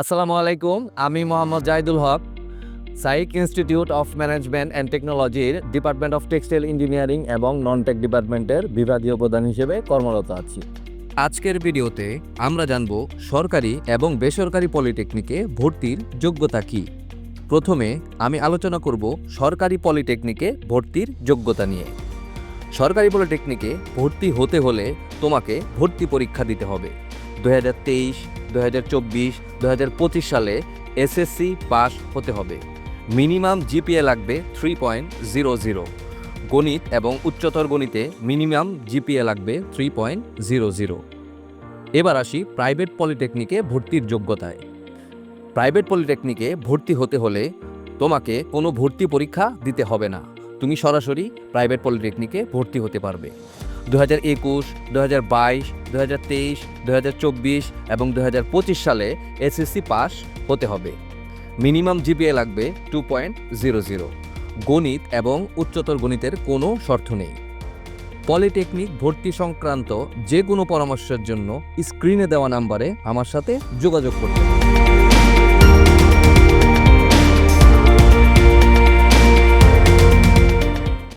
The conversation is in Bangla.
আসসালামু আলাইকুম, আমি Mohammad Jahidul Haque, SAIC institute of management and টেকনোলজির ডিপার্টমেন্ট অফ টেক্সটাইল ইঞ্জিনিয়ারিং এবং নন টেক ডিপার্টমেন্টের বিভাগীয় প্রধান হিসেবে কর্মরত আছি। আজকের ভিডিওতে আমরা জানব সরকারি এবং বেসরকারি পলিটেকনিকে ভর্তির যোগ্যতা কী। প্রথমে আমি আলোচনা করব সরকারি পলিটেকনিকে ভর্তির যোগ্যতা নিয়ে। সরকারি পলিটেকনিকে ভর্তি হতে হলে তোমাকে ভর্তি পরীক্ষা দিতে হবে। দু হাজার তেইশ দু হাজার চব্বিশ দু হাজার পঁচিশ সালে এসএসসি পাস হতে হবে। মিনিমাম জিপিএ লাগবে থ্রি পয়েন্ট জিরো জিরো গণিত এবং উচ্চতর গণিতে মিনিমাম জিপিএ লাগবে থ্রি পয়েন্ট জিরো জিরো এবার আসি প্রাইভেট পলিটেকনিকে ভর্তির যোগ্যতায়। প্রাইভেট পলিটেকনিকে ভর্তি হতে হলে তোমাকে কোনো ভর্তি পরীক্ষা দিতে হবে না। তুমি সরাসরি প্রাইভেট পলিটেকনিকে ভর্তি হতে পারবে। দু হাজার একুশ দু হাজার বাইশ দু হাজার তেইশ দু হাজার চব্বিশ এবং দু হাজার পঁচিশ সালে এসএসসি পাস হতে হবে। মিনিমাম জিপিএ লাগবে টু পয়েন্ট জিরো জিরো। গণিত এবং উচ্চতর গণিতের কোনো শর্ত নেই। পলিটেকনিক ভর্তি সংক্রান্ত যে কোনো পরামর্শের জন্য স্ক্রিনে দেওয়া নাম্বারে আমার সাথে যোগাযোগ করতে